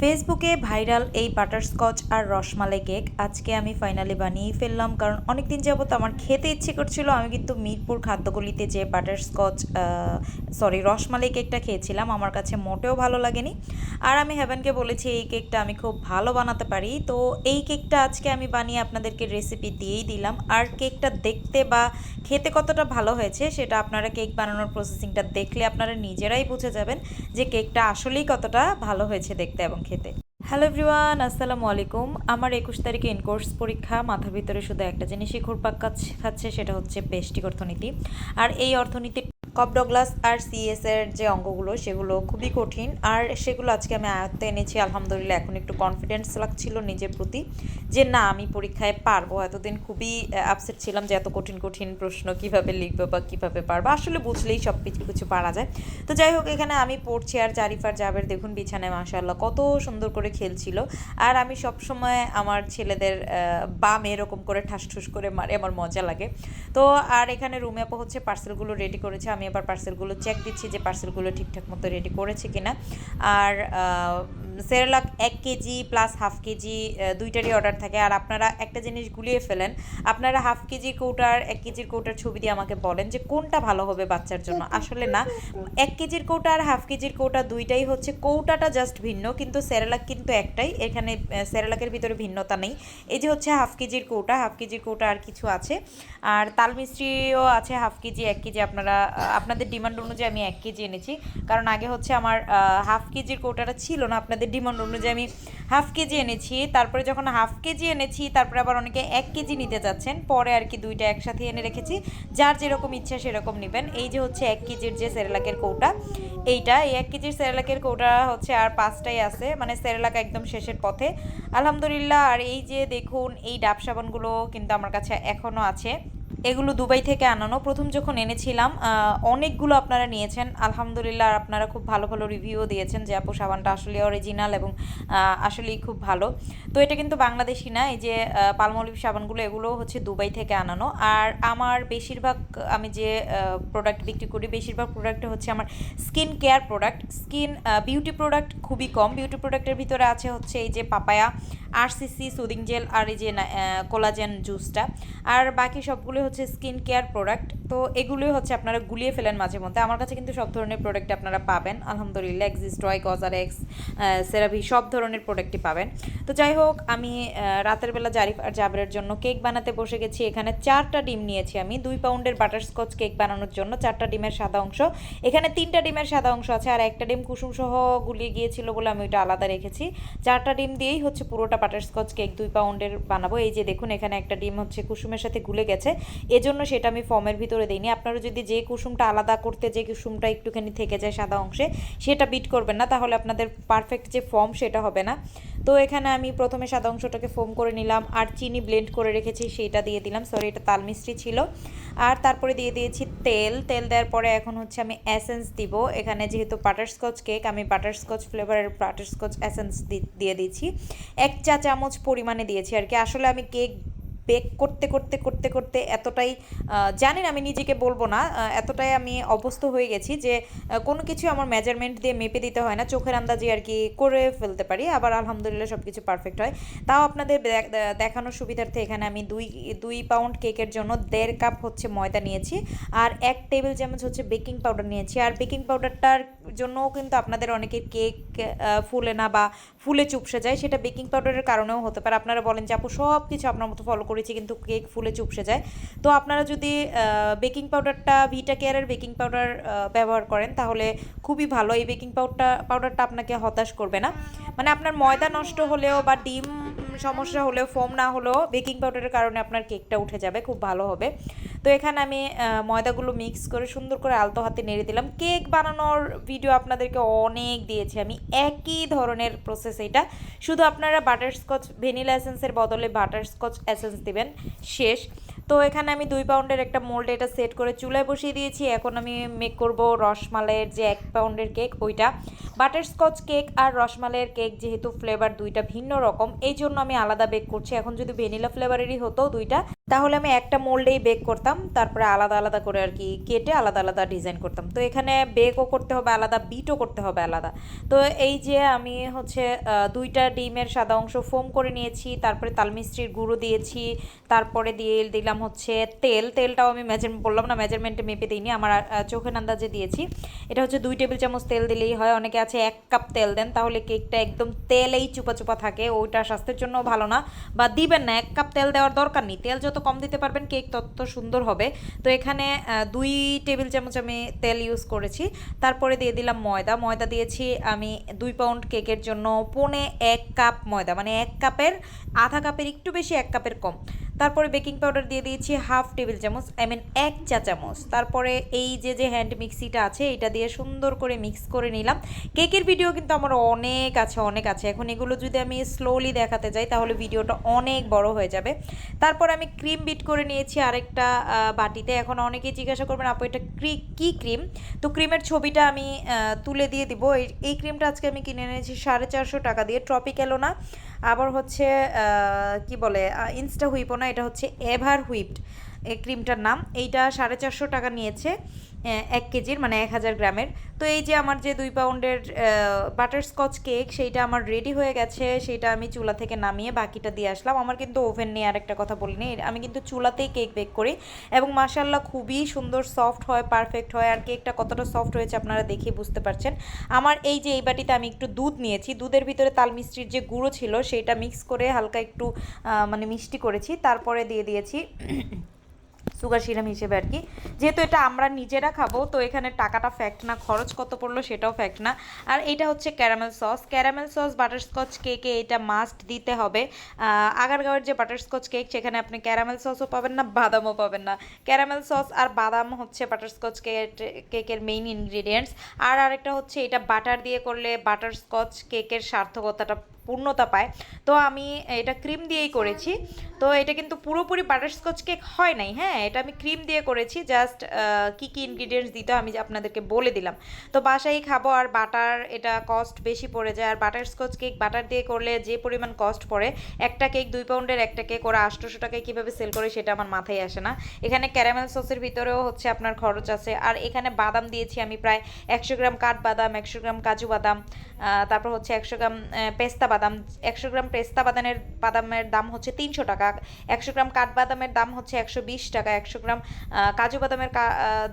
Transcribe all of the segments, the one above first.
ফেসবুকে ভাইরাল এই বাটারস্কচ আর রসমালাই কেক আজকে আমি ফাইনালি বানিয়েই ফেললাম, কারণ অনেক দিন যাবত আমার খেতে ইচ্ছে করছিল। আমি কিন্তু মিরপুর খাদ্যগলিতে যে বাটারস্কচ সরি রসমালাই কেকটা খেয়েছিলাম, আমার কাছে মোটেও ভালো লাগেনি। আর আমি হেভেনকে বলেছি, এই কেকটা আমি খুব ভালো বানাতে পারি। তো এই কেকটা আজকে আমি বানিয়ে আপনাদেরকে রেসিপি দিয়েই দিলাম। আর কেকটা দেখতে বা খেতে কতটা ভালো হয়েছে, সেটা আপনারা কেক বানানোর প্রসেসিংটা দেখলে আপনারা নিজেরাই বুঝে যাবেন যে কেকটা আসলেই কতটা ভালো হয়েছে দেখতে এবং খেতে। হ্যালো এভরিওয়ান, আসসালামু আলাইকুম। আমার একুশ তারিখে ইনকোর্স পরীক্ষা মাথার ভিতরে শুধু একটা জিনিসই ঘুরপাক খাচ্ছে- সেটা হচ্ছে বেষ্টিক অর্থনীতি। আর এই অর্থনীতির কপ ডগলাস আর সিএস এর যে অঙ্গগুলো, সেগুলো খুবই কঠিন। আর সেগুলো আজকে আমি আয়ত্তে এনেছি, আলহামদুলিল্লাহ, এখন একটু কনফিডেন্স লাগছিল নিজের প্রতি। যে না, আমি পরীক্ষায় পারব। এতদিন খুবই আপসেট ছিলাম যে এত কঠিন কঠিন প্রশ্ন কীভাবে লিখব বা কীভাবে পারব। আসলে বুঝলেই সব কিছু কিছু পারা যায়। তো যাই হোক, এখানে আমি পড়ছি আর জারিফার জাবের দেখুন বিছানায়, মাশাআল্লাহ, কত সুন্দর করে খেলছিল। আর আমি সব সময় আমার ছেলেদের বাম এরকম করে ঠাস ঠুস করে মারে, আমার মজা লাগে। তো আর এখানে রুমে আপা হচ্ছে পার্সেলগুলো রেডি করেছে। আমি এবার পার্সেলগুলো চেক দিচ্ছি যে পার্সেলগুলো ঠিকঠাক মতো রেডি করেছে কিনা। আর সেরেলাক এক কেজি প্লাস হাফ কেজি দুইটারই অর্ডার থাকে। আর আপনারা একটা জিনিস গুলিয়ে ফেলেন আপনারা হাফ কেজি কৌটার এক কেজির কৌটার ছবি দিয়ে আমাকে বলেন যে কোনটা ভালো হবে বাচ্চার জন্য। আসলে না এক কেজির কৌটা আর হাফ কেজির কৌটা দুইটাই হচ্ছে কৌটাটা জাস্ট ভিন্ন কিন্তু সেরেলাক কিন্তু একটাই। এখানে সেরেলাকের ভিতরে ভিন্নতা নেই। এই যে হচ্ছে হাফ কেজির কৌটা হাফ কেজির কৌটা আর কিছু আছে। আর তাল মিষ্টিও আছে হাফ কেজি এক কেজি আপনারা আপনাদের ডিমান্ড অনুযায়ী আমি এক কেজি এনেছি। কারণ আগে হচ্ছে আমার হাফ কেজির কৌটাটা ছিল না আপনাদের ডিমান্ড অনুযায়ী আমি হাফ কেজি এনেছি, তারপরে যখন হাফ কেজি এনেছি, তারপরে আবার অনেকে এক কেজি নিতে যাচ্ছেন পরে আর কি দুইটা একসাথে এনে রেখেছি। যার যেরকম ইচ্ছা সেরকম নেবেন। এই যে হচ্ছে এক কেজির যে সেরেলাকের কৌটা, এইটা, এই এক কেজির সেরেলাকের কৌটা হচ্ছে আর পাঁচটাই আছে মানে সেরেলাক একদম শেষের পথে। আলহামদুলিল্লাহ, আর এই যে দেখুন, এই ডাব সাবানগুলো কিন্তু আমার কাছে এখনও আছে। এগুলো দুবাই থেকে আনানো। প্রথম যখন এনেছিলাম অনেকগুলো আপনারা নিয়েছেন। আলহামদুলিল্লাহ আপনারা খুব ভালো ভালো রিভিউও দিয়েছেন যে আপু সাবানটা আসলে অরিজিনাল এবং আসলেই খুব ভালো। তো এটা কিন্তু বাংলাদেশি না, এই যে পালমলিভ সাবানগুলো, এগুলো হচ্ছে দুবাই থেকে আনানো। আর আমার বেশিরভাগ আমি যে প্রোডাক্ট বিক্রি করি, বেশিরভাগ প্রোডাক্ট হচ্ছে আমার skin care product skin beauty product খুবই কম। বিউটি প্রোডাক্টের ভিতরে আছে হচ্ছে এই যে পাপায়া আরসিসি সুদিং জেল আর এই যে কোলাজেন জুসটা আর বাকি সবগুলো হচ্ছে স্কিন কেয়ার প্রোডাক্ট। তো এগুলোই হচ্ছে আপনারা গুলিয়ে ফেলেন মাঝে মধ্যে। আমার কাছে কিন্তু সব ধরনের প্রোডাক্ট আপনারা পাবেন। আলহামদুলিল্লাহ এক্সিস্টয় গজার এক্স সেরাভি সব ধরনের প্রোডাক্টই পাবেন। তো যাই হোক, আমি রাতের বেলা জারিফ আর জাবরের জন্য কেক বানাতে বসে গেছি। এখানে চারটা ডিম নিয়েছি আমি। দুই পাউন্ডের বাটারস্কচ কেক বানানোর জন্য চারটা ডিমের সাদা অংশ। এখানে তিনটা ডিমের সাদা অংশ আছে আর একটা ডিম কুসুম সহ গুলিয়ে গিয়েছিল বলে আমি ওইটা আলাদা রেখেছি। চারটা ডিম দিয়েই হচ্ছে পুরোটা বাটারস্কচ কেক দুই পাউন্ডের বানাবো। এই যে দেখুন, এখানে একটা ডিম হচ্ছে কুসুমের সাথে গুলে গেছে। এজন্য সেটা আমি ফর্মের ভিতরে দিইনি আপনারা যদি যে কুসুমটা আলাদা করতে, যে কুসুমটা একটুখানি থেকে যায় সাদা অংশে, সেটা বিট করবেন না, তাহলে আপনাদের পারফেক্ট যে ফর্ম সেটা হবে না। তো এখানে আমি প্রথমে সাদা অংশটাকে ফোম করে নিলাম, আর চিনি ব্লেন্ড করে রেখেছি সেইটা দিয়ে দিলাম। সরি এটা তাল মিষ্টি ছিল। আর তারপরে দিয়ে দিয়েছি তেল। তেল দেওয়ার পরে এখন হচ্ছে আমি এসেন্স দিব। এখানে যেহেতু বাটারস্কচ কেক আমি বাটারস্কচ ফ্লেভারের বাটারস্কচ এসেন্স দিয়ে দিয়েছি। এক চা চামচ পরিমাণে দিয়েছি আর কি। আসলে আমি কেক বেক করতে করতে করতে করতে এতটাই জানেন আমি নিজেকে বলব না এতটাই আমি অভ্যস্ত হয়ে গেছি যে কোনো কিছু আমার মেজারমেন্ট দিয়ে মেপে দিতে হয় না, চোখের আন্দাজে আর কি করে ফেলতে পারি, আবার আলহামদুলিল্লাহ সব কিছু পারফেক্ট হয়। তাও আপনাদের দেখানোর সুবিধার্থে এখানে আমি দুই দুই পাউন্ড কেকের জন্য দেড় কাপ হচ্ছে ময়দা নিয়েছি, আর এক টেবিল চামচ হচ্ছে বেকিং পাউডার নিয়েছি, আর বেকিং পাউডারটার জন্যও কিন্তু আপনাদের অনেকে কেক ফুলে না বা ফুলে চুপসে যায়, সেটা বেকিং পাউডারের কারণেও হতে পারে। আপনারা বলেন যে, আপু সব কিছু আপনার মতো ফলো করেছি কিন্তু কেক ফুলে চুপসে যায়। তো আপনারা যদি বেকিং পাউডারটা, ভিটা কেয়ারের বেকিং পাউডার ব্যবহার করেন, তাহলে খুবই ভালো। এই বেকিং পাউডারটা পাউডারটা আপনাকে হতাশ করবে না। মানে আপনার ময়দা নষ্ট হলেও বা ডিম সমস্যা হলেও, ফোম না হলেও, বেকিং পাউডারের কারণে আপনার কেকটা উঠে যাবে, খুব ভালো হবে। তো এখানে আমি ময়দাগুলো মিক্স করে সুন্দর করে আলতো হাতে নেড়ে দিলাম। কেক বানানোর ভিডিও আপনাদেরকে অনেক দিয়েছি। আমি একই ধরনের প্রসেস এটা। শুধু আপনারা বাটারস্কচ ভ্যানিলা এসেন্সের বদলে বাটারস্কচ এসেন্স দেবেন। শেষ। তো এখানে আমি দুই পাউন্ডের একটা মোল্ড এটা সেট করে চুলায় বসিয়ে দিয়েছি। এখন আমি মেক করব রসমালাইয়ের যে এক পাউন্ডের কেক ওইটা। বাটারস্কচ কেক আর রসমালাইয়ের কেক যেহেতু ফ্লেভার দুইটা ভিন্ন রকম, এই জন্য আমি আলাদা বেক করছি। এখন যদি ভ্যানিলা ফ্লেভারেরই হতো দুইটা। তাহলে আমি একটা মোল্ডেই বেক করতাম, তারপরে আলাদা আলাদা করে আর কি কেটে আলাদা আলাদা ডিজাইন করতাম। তো এখানে বেকও করতে হবে, আলাদা বিটও করতে হবে আলাদা। তো এই যে আমি হচ্ছে দুইটা ডিমের সাদা অংশ ফোম করে নিয়েছি, তারপরে তালমিস্ত্রির গুঁড়ো দিয়েছি, তারপরে দিয়ে দিলাম হচ্ছে তেল। তেলটাও আমি মেজার বললাম না মেজারমেন্টে মেপে দিইনি, আমার চোখের আন্দাজে দিয়েছি। এটা হচ্ছে দুই টেবিল চামচ তেল দিলেই হয়, অনেকে আছে এক কাপ তেল দেন, তাহলে কেকটা একদম তেলেই চুপা চুপা থাকে, ওইটা স্বাস্থ্যের জন্য ভালো না। বা দিবেন না, এক কাপ তেল দেওয়ার দরকার নেই, তেল যত কম দিতে পারবেন, কেক তত সুন্দর হবে। তো এখানে দুই টেবিল চামচ আমি তেল ইউজ করেছি। তারপরে দিয়ে দিলাম ময়দা। ময়দা দিয়েছি আমি দুই পাউন্ড কেকের জন্য পৌনে এক কাপ ময়দা। মানে এক কাপের আধা কাপের একটু বেশি এক কাপের কম। তারপরে বেকিং পাউডার দিয়ে দিয়েছি হাফ টেবিল চামচ, আই মিন এক চা চামচ। তারপরে এই যে যে হ্যান্ড মিক্সিটা আছে, এটা দিয়ে সুন্দর করে মিক্স করে নিলাম। কেকের ভিডিও কিন্তু আমার অনেক আছে অনেক আছে। এখন এগুলো যদি আমি স্লোলি দেখাতে যাই, তাহলে ভিডিওটা অনেক বড় হয়ে যাবে। তারপর আমি ক্রিম বিট করে নিয়েছি আরেকটা বাটিতে। এখন অনেকেই জিজ্ঞাসা করবেন, আপু, এটা ক্রি কী ক্রিম তো ক্রিমের ছবিটা আমি তুলে দিয়ে দিব। এই ক্রিমটা আজকে আমি কিনে এনেছি সাড়ে চারশো টাকা দিয়ে। ট্রপিক্যালো না আবার হচ্ছে কি বলে ইনস্টা হুইপও না এটা হচ্ছে এভার হুইপড এই ক্রিমটার নাম। এইটা সাড়ে চারশো টাকা নিয়েছে এক কেজির মানে এক হাজার গ্রামের। তো এই যে আমার যে দুই পাউন্ডের বাটার স্কচ কেক সেইটা আমার রেডি হয়ে গেছে। সেইটা আমি চুলা থেকে নামিয়ে বাকিটা দিয়ে আসলাম। আমার কিন্তু ওভেন নিয়ে আরেকটা কথা বলিনি। আমি কিন্তু চুলাতেই কেক বেক করি। এবং মাসাল্লাহ খুবই সুন্দর সফট হয় পারফেক্ট হয়। আর কেকটা কতটা সফট হয়েছে আপনারা দেখে বুঝতে পারছেন। আমার এই যে এই বাটিতে আমি একটু দুধ নিয়েছি। দুধের ভিতরে তাল মিষ্টির যে গুঁড়ো ছিল, সেইটা মিক্স করে হালকা একটু মানে মিষ্টি করেছি। তারপরে দিয়ে দিয়েছি সুগার সিরাম হিসেবে আর কি। যেহেতু এটা আমরা নিজেরা খাব, তো এখানে টাকাটা ফ্যাক্ট না, খরচ কত পড়ল সেটাও ফ্যাক্ট না। আর এটা হচ্ছে caramel sauce caramel sauce butterscotch কেকে এটা মাস্ট দিতে হবে। আগারগাঁওয়ের যে বাটারস্কচ কেক সেখানে আপনি ক্যারামেল সসও পাবেন না, বাদামও পাবেন না। ক্যারামেল সস আর বাদাম হচ্ছে বাটারস্কচ কেকের মেইন ইনগ্রিডিয়েন্টস আর আরেকটা হচ্ছে এটা বাটার দিয়ে করলে বাটারস্কচ কেকের সার্থকতাটা পূর্ণতা পায়। তো আমি এটা ক্রিম দিয়েই করেছি। তো এটা কিন্তু পুরোপুরি বাটারস্কচ কেক হয় নাই হ্যাঁ? এটা আমি ক্রিম দিয়ে করেছি জাস্ট কি কি ইনগ্রিডিয়েন্টস দিতে আমি আপনাদেরকে বলে দিলাম। তো বাসায় খাব আর বাটার এটা কস্ট বেশি পড়ে যায়। আর বাটারস্কচ কেক বাটার দিয়ে করলে যে পরিমাণ কস্ট পড়ে, একটা কেক দুই পাউন্ডের একটা কেক ওরা আটশোশো টাকায় কীভাবে সেল করে সেটা আমার মাথায় আসে না। এখানে ক্যারামেল সসের ভিতরেও হচ্ছে আপনার খরচ আছে। আর এখানে বাদাম দিয়েছি আমি প্রায় একশো গ্রাম কাঠবাদাম, একশো গ্রাম কাজু বাদাম তারপর হচ্ছে একশো গ্রাম পেস্তা বাদাম। একশো গ্রাম পেস্তা বাদামের বাদামের দাম হচ্ছে তিনশো টাকা। একশো গ্রাম কাঠবাদামের দাম হচ্ছে একশো বিশ টাকা। একশো গ্রাম কাজু বাদামের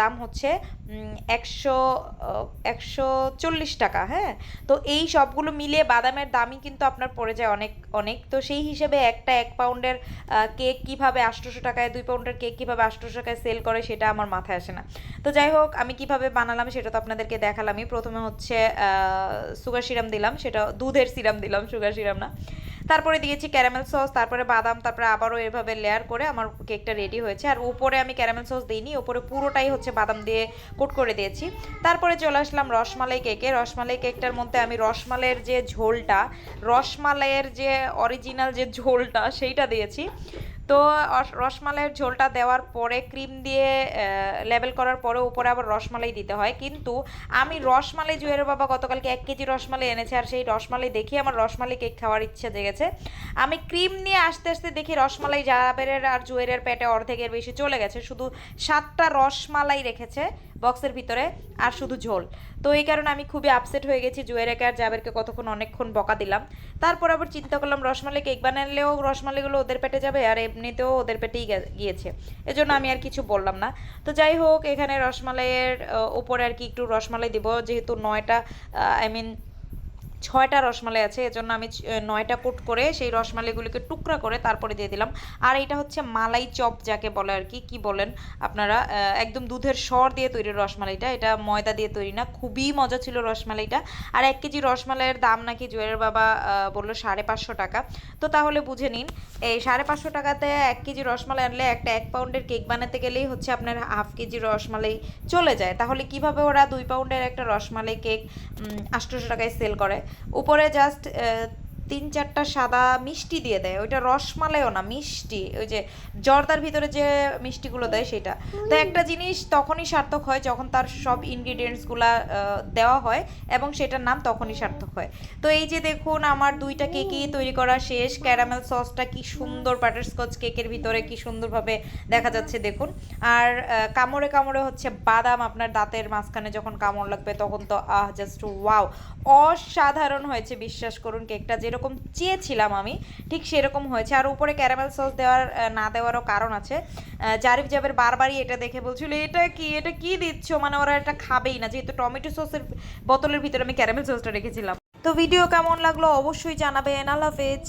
দাম হচ্ছে একশো একশো চল্লিশ টাকা হ্যাঁ? তো এই সবগুলো মিলিয়ে বাদামের দামই কিন্তু আপনার পড়ে যায় অনেক অনেক। তো সেই হিসেবে একটা এক পাউন্ডের কেক কীভাবে আটশোশো টাকায়, দুই পাউন্ডের কেক কীভাবে আটশোশো টাকায় সেল করে সেটা আমার মাথায় আসে না। তো যাই হোক, আমি কীভাবে বানালাম সেটা তো আপনাদেরকে দেখালামই। প্রথমে হচ্ছে সুগার সিরাম দিলাম, সেটা দুধের সিরাম দিলাম। সুগার সিরাম না। তারপরে দিয়েছি ক্যারামেল সস তারপরে বাদাম, তারপরে আবারও এভাবে লেয়ার করে আমার কেকটা রেডি হয়েছে। আর উপরে আমি ক্যারামেল সস দিইনি, উপরে পুরোটাই হচ্ছে বাদাম দিয়ে কোট করে দিয়েছি। তারপরে চলে আসলাম রসমালাই কেকে রসমালাই কেকটার মধ্যে আমি রসমালাইয়ের যে ঝোলটা, রসমালাইয়ের যে অরিজিনাল যে ঝোলটা, সেইটা দিয়েছি। তো রসমালাইয়ের ঝোলটা দেওয়ার পরে ক্রিম দিয়ে লেবেল করার পরে উপরে আবার রসমালাই দিতে হয়। কিন্তু আমি রসমালাই জুয়ের বাবা গতকালকে এক কেজি রসমালাই এনেছে আর সেই রসমালাই দেখি আমার রসমালাই কেক খাওয়ার ইচ্ছে জেগেছে। আমি ক্রিম নিয়ে আসতে আসতে দেখি রসমালাই জাবেরের আর জুয়ের পেটে অর্ধেকের বেশি চলে গেছে। শুধু সাতটা রসমালাই রেখেছে। বক্সের ভিতরে আর শুধু ঝোল। তো এই কারণে আমি খুবই আপসেট হয়ে গেছি জুয়েরেকে আর জাবেরকে কতক্ষণ অনেকক্ষণ বকা দিলাম। তারপর আবার চিন্তা করলাম রসমালাই কেক বানালেও রসমালাইগুলো ওদের পেটে যাবে আর এমনিতেও ওদের পেটেই গিয়েছে। এজন্য আমি আর কিছু বললাম না। তো যাই হোক, এখানে রসমালাইয়ের ওপরে আর কি একটু রসমালাই দিব। যেহেতু নয়টা আই মিন ছয়টা রসমালাই আছে, এজন্য আমি নয়টা কোট করে সেই রসমালাইগুলিকে টুকরা করে তারপরে দিয়ে দিলাম। আর এটা হচ্ছে মালাই চপ যাকে বলে আর কি কি বলেন আপনারা? একদম দুধের সর দিয়ে তৈরি রসমালাইটা। এটা ময়দা দিয়ে তৈরি না, খুবই মজা ছিল রসমালাইটা। আর এক কেজি রসমালাইয়ের দাম নাকি জুয়েলের বাবা বলল সাড়ে পাঁচশো টাকা। তো তাহলে বুঝে নিন, এই সাড়ে পাঁচশো টাকাতে এক কেজি রসমালাই আনলে একটা এক পাউন্ডের কেক বানাতে গেলেই হচ্ছে আপনার হাফ কেজি রসমালাই চলে যায়। তাহলে কীভাবে ওরা দুই পাউন্ডের একটা রসমালাই কেক আটশোশো টাকায় সেল করে? উপরে জাস্ট তিন চারটা সাদা মিষ্টি দিয়ে দেয়। ওইটা রসমালাইও না, মিষ্টি। ওই যে জর্দার ভিতরে যে মিষ্টিগুলো দেয় সেটা। তো একটা জিনিস তখনই সার্থক হয় যখন তার সব ইনগ্রিডিয়েন্টসগুলো দেওয়া হয় এবং সেটার নাম তখনই সার্থক হয়। তো এই যে দেখুন, আমার দুইটা কেকই তৈরি করা শেষ। ক্যারামেল সসটা কি সুন্দর বাটারস্কচ কেকের ভিতরে কি সুন্দরভাবে দেখা যাচ্ছে, দেখুন। আর কামড়ে কামড়ে হচ্ছে বাদাম আপনার দাঁতের মাঝখানে যখন কামড় লাগবে তখন তো, আহ জাস্ট ওয়াও অসাধারণ হয়েছে, বিশ্বাস করুন, কেকটা। যেরকম চেয়েছিলাম আমি, ঠিক সেরকম হয়েছে। আর উপরে ক্যারামেল সস দেওয়ার না দেওয়ারও কারণ আছে। জারিফ জাবের বারবারই এটা দেখে বলছিল, এটা কি? এটা কি দিচ্ছ? মানে ওরা এটা খাবেই না। যেহেতু টমেটো সসের বোতলের ভিতরে আমি ক্যারামেল সসটা রেখেছিলাম। তো ভিডিও কেমন লাগল অবশ্যই জানাবে আল্লাহ হাফেজ।